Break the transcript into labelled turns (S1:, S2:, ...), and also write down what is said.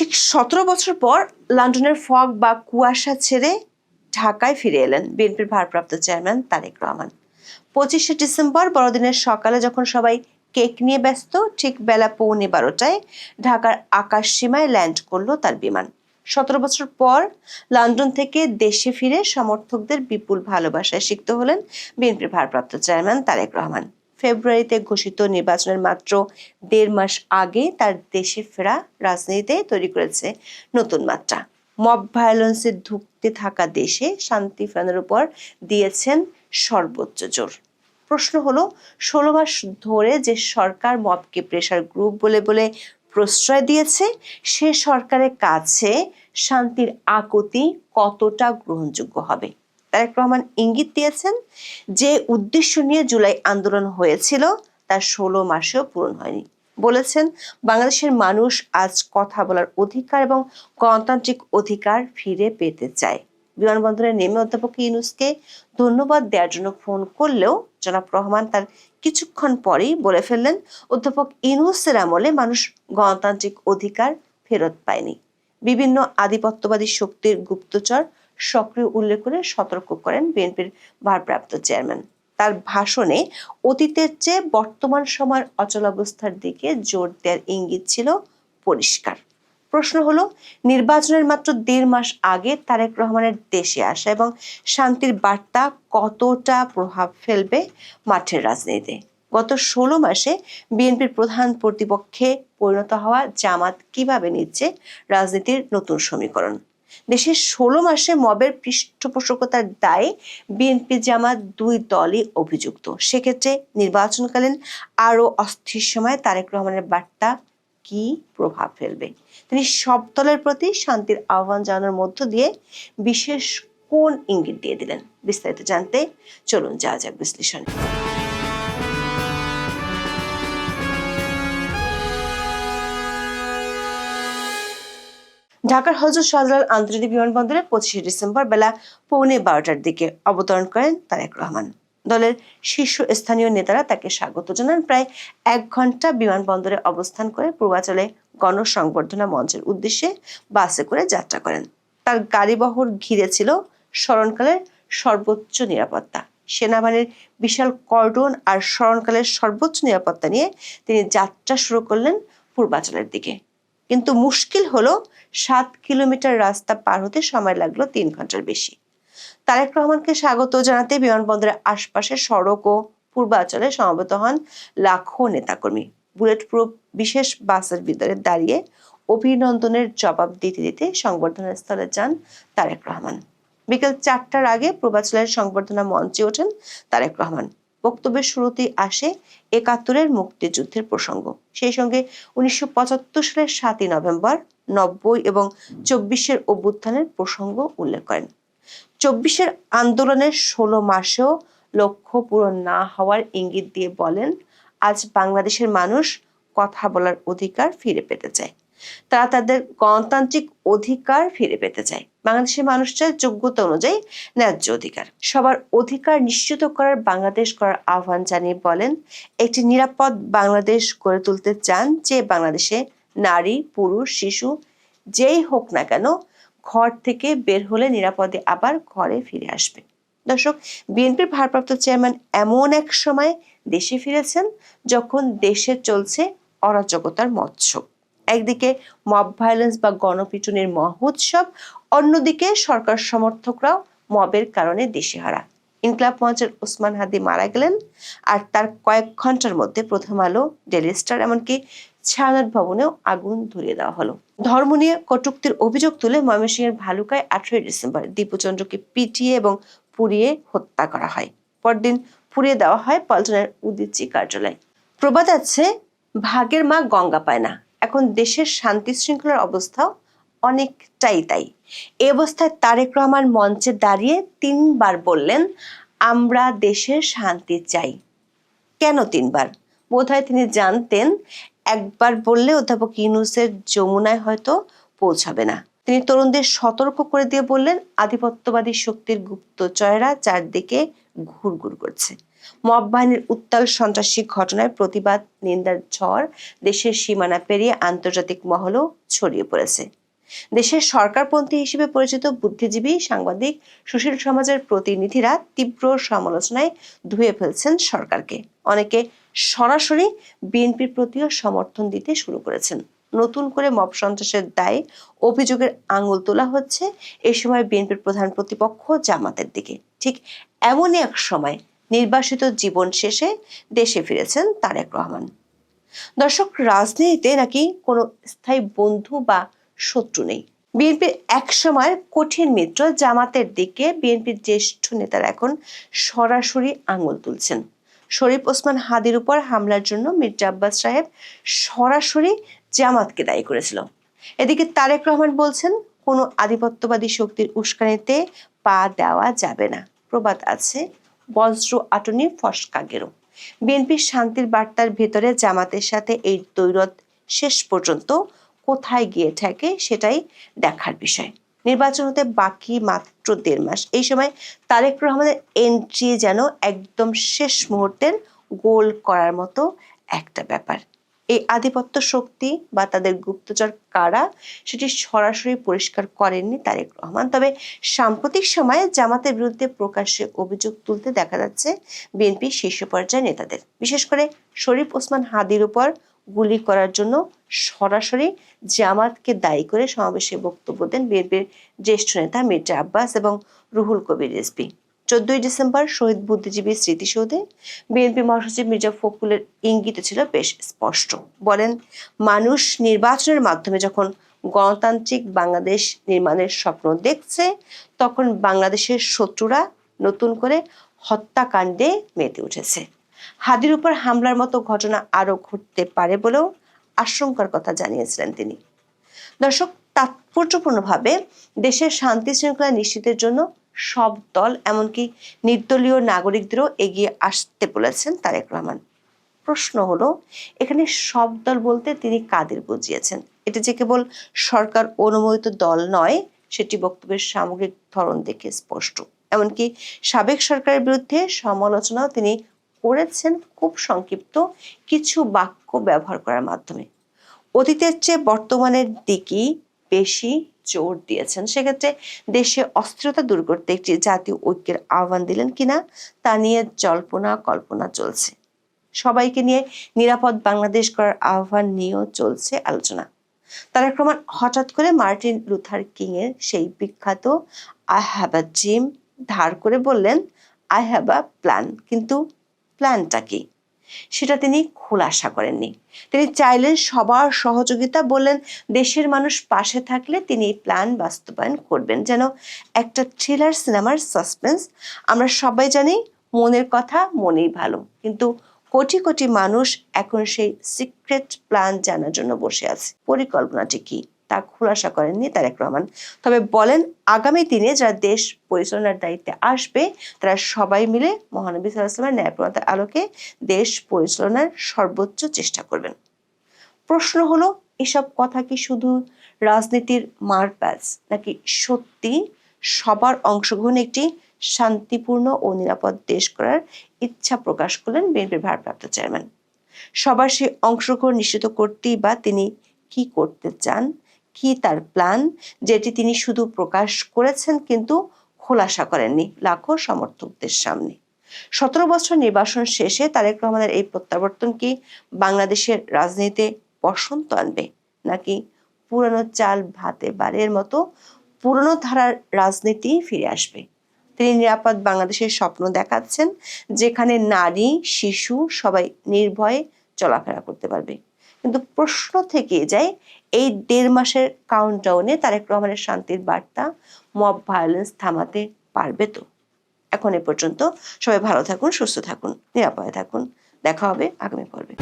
S1: ঠিক সতেরো বছর পর লন্ডনের ফগ বা কুয়াশা ছেড়ে ঢাকায় ফিরে এলেন বিএনপির ভারপ্রাপ্ত চেয়ারম্যান তারেক রহমান। পঁচিশে ডিসেম্বর বড়দিনের সকালে যখন সবাই কেক নিয়ে ব্যস্ত, ঠিক বেলা পৌনে বারোটায় ঢাকার আকাশ সীমায় ল্যান্ড করল তার বিমান। সতেরো বছর পর লন্ডন থেকে দেশে ফিরে সমর্থকদের বিপুল ভালোবাসায় সিক্ত হলেন বিএনপির ভারপ্রাপ্ত চেয়ারম্যান তারেক রহমান। ফেব্রুয়ারিতে ঘোষিত নির্বাচনের মাত্র দেড় মাস আগে তার দেশে ফেরা রাজনীতিতে তৈরি করেছে নতুন মাত্রা। মব ভায়োলেন্সে ধুঁকতে থাকা দেশে শান্তি ফেরানোর উপর দিয়েছেন সর্বোচ্চ জোর। প্রশ্ন হলো, ষোলো মাস ধরে যে সরকার মবকে প্রেশার গ্রুপ বলে বলে প্রশ্রয় দিয়েছে, সে সরকারের কাছে শান্তির আকুতি কতটা গ্রহণযোগ্য হবে? তারেক রহমান ইঙ্গিত দিয়েছেন যে উদ্দেশ্য নিয়ে জুলাই আন্দোলন হয়েছিল, তার ষোলো মাসেও পূরণ হয়নি। বলেছেন, বাংলাদেশের মানুষ আজ কথা বলার অধিকার এবং গণতান্ত্রিক অধিকার ফিরে পেতে চায়। বিমানবন্দরে নেমে অধ্যাপক ইউনুসকে ধন্যবাদ দেওয়ার জন্য ফোন করলেও জনাব রহমান তার কিছুক্ষণ পরেই বলে ফেললেন, অধ্যাপক ইউনুসের আমলে মানুষ গণতান্ত্রিক অধিকার ফেরত পায়নি। বিভিন্ন আধিপত্যবাদী শক্তির গুপ্তচর সক্রিয় উল্লেখ করে সতর্ক করেন বিএনপির ভারপ্রাপ্ত চেয়ারম্যান। তার ভাষণে অতীতের চেয়ে বর্তমান সময়ের অচলাবস্থার দিকে জোর দেওয়ার ইঙ্গিত ছিল পরিষ্কার। প্রশ্ন হলো, নির্বাচনের মাত্র দেড় মাস আগে তারেক রহমানের দেশে আসা এবং শান্তির বার্তা কতটা প্রভাব ফেলবে মাঠের রাজনীতিতে? গত ষোলো মাসে বিএনপির প্রধান প্রতিপক্ষে পরিণত হওয়া জামাত কীভাবে নিচ্ছে রাজনীতির নতুন সমীকরণ? দেশের ষোলো মাসে মবের পৃষ্ঠপোষকতার দায়ে বিএনপি জামাত দুই দলই অভিযুক্ত। সেক্ষেত্রে নির্বাচনকালীন আরও অস্থির সময় তারেক রহমানের বার্তা কি প্রভাব ফেলবে? তিনি সব দলের প্রতি শান্তির আহ্বান জানানোর মধ্য দিয়ে বিশেষ কোন ইঙ্গিত দিয়ে দিলেন? বিস্তারিত জানতে চলুন যা যাক বিশ্লেষণে। ঢাকার হজরত শাহজালাল আন্তর্জাতিক বিমানবন্দরে পঁচিশে ডিসেম্বর বেলা পৌনে বারোটার দিকে অবতরণ করেন তারেক রহমান। দলের শীর্ষ স্থানীয় নেতারা তাকে স্বাগত জানান। প্রায় এক ঘণ্টা বিমানবন্দরে অবস্থান করে পূর্বাচলে গণসংবর্ধনা মঞ্চের উদ্দেশ্যে বাসে করে যাত্রা করেন। তার গাড়িবহর ঘিরে ছিল স্মরণকালের সর্বোচ্চ নিরাপত্তা। সেনাবাহিনীর বিশাল কর্ডন আর স্মরণকালের সর্বোচ্চ নিরাপত্তা নিয়ে তিনি যাত্রা শুরু করলেন পূর্বাচলের দিকে। কিন্তু মুশকিল হলো সাত কিলোমিটার রাস্তা পার হতে সময় লাগল তিন ঘণ্টার বেশি। তারেক রহমানকে স্বাগত জানাতে বিমানবন্দরের আশপাশের সড়ক ও পূর্বাঞ্চলে সমবেত হন লাখো নেতাকর্মী। বুলেট প্রুফ বিশেষ বাসের ভিতরে দাঁড়িয়ে অভিনন্দনের জবাব দিতে দিতে সংবর্ধনা স্থলে যান তারেক রহমান। বিকেল চারটার আগে পূর্বাঞ্চলের সংবর্ধনা মঞ্চে ওঠেন তারেক রহমান। বক্তব্যের শুরুতেই আসে একাত্তরের মুক্তিযুদ্ধের প্রসঙ্গ। সেই সঙ্গে উনিশশো সালের সাতই নভেম্বর নব্বই এবং চব্বিশের অভ্যুত্থানের প্রসঙ্গ উল্লেখ করেন। চব্বিশের আন্দোলনের ষোলো মাসেও লক্ষ্য পূরণ না হওয়ার ইঙ্গিত দিয়ে বলেন, আজ বাংলাদেশের মানুষ কথা বলার অধিকার ফিরে পেতে চায়। তারা তাদের গণতান্ত্রিক অধিকার ফিরে পেতে চায়। বাংলাদেশের মানুষ চায় যোগ্যতা অনুযায়ী ন্যায্য অধিকার। সবার অধিকার নিশ্চিত করার বাংলাদেশ করার আহ্বান জানিয়ে বলেন, একটি নিরাপদ বাংলাদেশ গড়ে তুলতে চান যে বাংলাদেশে নারী, পুরুষ, শিশু যেই হোক না কেন ঘর থেকে বের হলে নিরাপদে আবার ঘরে ফিরে আসবে। দর্শক, বিএনপির ভারপ্রাপ্ত চেয়ারম্যান এমন এক সময় দেশে ফিরেছেন যখন দেশে চলছে অরাজকতার মৎস্য। একদিকে মব ভায়োলেন্স বা গণপিটুনির মহোৎসব, অন্যদিকে সরকার সমর্থকরাও মবের কারণে দেশেহারা। ইনকলাব মঞ্চের ওসমান হাদি মারা গেলেন আর তার কয়েক ঘণ্টার মধ্যে প্রথম আলো ডেলি স্টার এমনকি ছায়ানট ভবনেও আগুন ধরিয়ে দেওয়া হলো। ধর্ম নিয়ে কটুক্তির অভিযোগ তুলে ময়মনসিংহের ভালুকায় আঠেরোই ডিসেম্বর দীপুচন্দ্রকে পিটিয়ে এবং পুড়িয়ে হত্যা করা হয়। পরদিন পুড়িয়ে দেওয়া হয় পল্টনের উদিচি কার্যালয়। প্রবাদ আছে, ভাগের মা গঙ্গা পায় না। এখন দেশের শান্তি শৃঙ্খলার অবস্থাও অনেকটাই তাই। এ অবস্থায় তারেক রহমান মঞ্চে দাঁড়িয়ে তিনবার বললেন, আমরা দেশের শান্তি চাই। কেন তিনবার? বোধহয় তিনি জানতেন, একবার বললে অধ্যাপক ইউনুসের যমুনায় হয়তো পৌঁছাবে না। তিনি তরুণদের সতর্ক করে দিয়ে বললেন, আধিপত্যবাদী শক্তির গুপ্তচরেরা চারদিকে ঘুরঘুর করছে। মব বাহিনীর উত্তাল সন্ত্রাসী ঘটনায় প্রতিবাদ, নিন্দার ঝড় দেশের সীমানা পেরিয়ে আন্তর্জাতিক মহলও ছড়িয়ে পড়েছে। দেশের সরকারপন্থী হিসেবে পরিচিত বুদ্ধিজীবী সাংবাদিক সুশীল সমাজের প্রতিনিধিরা তীব্র সমালোচনায় ধুয়ে ফেলছেন সরকারকে। অনেকে সরাসরি বিএনপির প্রতিও সমর্থন দিতে শুরু করেছেন। নতুন করে মব সন্ত্রাসের দায়ে অভিযোগের আঙুল তোলা হচ্ছে এ সময় বিএনপির প্রধান প্রতিপক্ষ জামাতের দিকে। ঠিক এমনই এক সময় নির্বাসিত জীবন শেষে দেশে ফিরেছেন তারেক রহমান। দর্শক, রাজনীতিতে নাকি কোনো স্থায়ী বন্ধু বা শত্রু নেই। বিএনপির এক সময় কঠিন মিত্র জামাতের দিকে বিএনপির জ্যেষ্ঠ নেতারা এখন সরাসরি আঙুল তুলছেন। শরীফ ওসমান হাদির উপর হামলার জন্য মির্জা আব্বাস সাহেব সরাসরি জামাতকে দায়ী করেছিল। এদিকে তারেক রহমান বলছেন, কোনো আধিপত্যবাদী শক্তির উস্কানিতে পা দেওয়া যাবে না। প্রবাদ আছে বজ্র আটনি ফসকা গেরো বিএনপির শান্তির বার্তার ভেতরে জামাতের সাথে এই দৈরত শেষ পর্যন্ত কোথায় গিয়ে থাকে সেটাই দেখার বিষয়। নির্বাচন হতে বাকি মাত্র দেড় মাস। এই সময় তারেক রহমানের এন্ট্রি যেন একদম শেষ মুহূর্তের গোল করার মতো একটা ব্যাপার। এই আধিপত্য শক্তি বা তাদের গুপ্তচর কারা সেটি সরাসরি পরিষ্কার করেননি তারেক রহমান। তবে সাম্প্রতিক সময়ে জামাতের বিরুদ্ধে প্রকাশ্যে অভিযোগ তুলতে দেখা যাচ্ছে বিএনপি শীর্ষ পর্যায়ের নেতাদের। বিশেষ করে শরীফ ওসমান হাদির উপর গুলি করার জন্য সরাসরি জামাতকে দায়ী করে সমাবেশে বক্তব্য দেন বিএনপির জ্যেষ্ঠ নেতা মির্জা আব্বাস এবং রুহুল কবির রিজভী চোদ্দই ডিসেম্বর শহীদ বুদ্ধিজীবী স্মৃতিসৌধে বিএনপি মহাসচিব মির্জা ফখরুলের ইঙ্গিত ছিল বেশ স্পষ্ট। বলেন, মানুষ নির্বাচনের মাধ্যমে যখন গণতান্ত্রিক বাংলাদেশ নির্মাণের স্বপ্ন দেখছে, তখন বাংলাদেশের শত্রুরা নতুন করে হত্যাকাণ্ডে মেতে উঠেছে। হাদির উপর হামলার মতো ঘটনা আরও ঘটতে পারে বলেও আশঙ্কার কথা জানিয়েছিলেন তিনি। দর্শক, তাৎপর্যপূর্ণভাবে দেশের শান্তি শৃঙ্খলা নিশ্চিতের জন্য সব দল, এমনকি নির্দলীয় নাগরিকদেরও এগিয়ে আসতে বলেছেন তারেক রহমান। প্রশ্ন হলো, এখানে সব দল বলতে তিনি কাদের বুঝিয়েছেন? এটা যে কেবল সরকার অনুমোদিত দল নয়, সেটি বক্তব্যের সামগ্রিক ধরন দেখে স্পষ্ট। এমনকি সাবেক সরকারের বিরুদ্ধে সমালোচনাও তিনি করেছেন খুব সংক্ষিপ্ত কিছু বাক্য ব্যবহার করার মাধ্যমে। অতীতের চেয়ে বর্তমানের দিকেই বেশি জোর দিয়েছেন। সেক্ষেত্রে দেশে অস্থিরতা দূর করতে একটি জাতীয় ঐক্যের আহ্বান দিলেন কিনা তা নিয়ে জল্পনা কল্পনা চলছে। সবাইকে নিয়ে নিরাপদ বাংলাদেশ করার আহ্বান নিয়েও চলছে আলোচনা। তারা রহমান হঠাৎ করে মার্টিন লুথার কিং এর সেই বিখ্যাত আই হ্যাভ আ জিম ধার করে বললেন আই হ্যাভ আ প্ল্যান কিন্তু প্ল্যানটা কি? সেটা তিনি খোলাসা করেননি। তিনি চাইলেন সবার সহযোগিতা, বললেন দেশের মানুষ পাশে থাকলে তিনি প্ল্যান বাস্তবায়ন করবেন। যেন একটা থ্রিলার সিনেমার সাসপেন্স, আমরা সবাই জানি মনের কথা মনেই ভালো, কিন্তু কোটি কোটি মানুষ এখন সেই সিক্রেট প্ল্যান জানার জন্য বসে আছে। পরিকল্পনাটি কি? তা খোলাসা করেননি তারেক রহমান। তবে বলেন, আগামী দিনে যারা দেশ পরিচালনার দায়িত্বে আসবে, তারা সবাই মিলে মহানবী সাল্লাহামের ন্যায়প্রণতার আলোকে দেশ পরিচালনার সর্বোচ্চ চেষ্টা করবেন। প্রশ্ন হলো, এসব কথা কি শুধু রাজনীতির মারপ্যাচ নাকি সত্যি সবার অংশগ্রহণ একটি শান্তিপূর্ণ ও নিরাপদ দেশ করার ইচ্ছা প্রকাশ করলেন বিএনপির ভারপ্রাপ্ত চেয়ারম্যান? সবার সেই অংশগ্রহণ নিশ্চিত করতেই বা তিনি কি করতে চান কি তার প্ল্যান যেটি তিনি শুধু প্রকাশ করেছেন কিন্তু খোলাসা করেননি লাখো সমর্থকদের সামনে। সতেরো বছর নির্বাসন শেষে তারেক রহমানের এই প্রত্যাবর্তন কি বাংলাদেশের রাজনীতিতে বসন্ত আনবে, নাকি পুরনো চাল ভাতে বাড়ির মতো পুরনো ধারার রাজনীতি ফিরে আসবে? তিনি নিরাপদ বাংলাদেশের স্বপ্ন দেখাচ্ছেন, যেখানে নারী, শিশু সবাই নির্ভয়ে চলাফেরা করতে পারবে। কিন্তু প্রশ্ন থেকে যায় এই দেড় মাসের কাউন্টডাউনে তারেক রহমানের শান্তির বার্তা মব ভায়োলেন্স থামাতে পারবে তো? এখন এ পর্যন্ত সবাই ভালো থাকুন, সুস্থ থাকুন, নিরাপদে থাকুন। দেখা হবে আগামী পর্বে।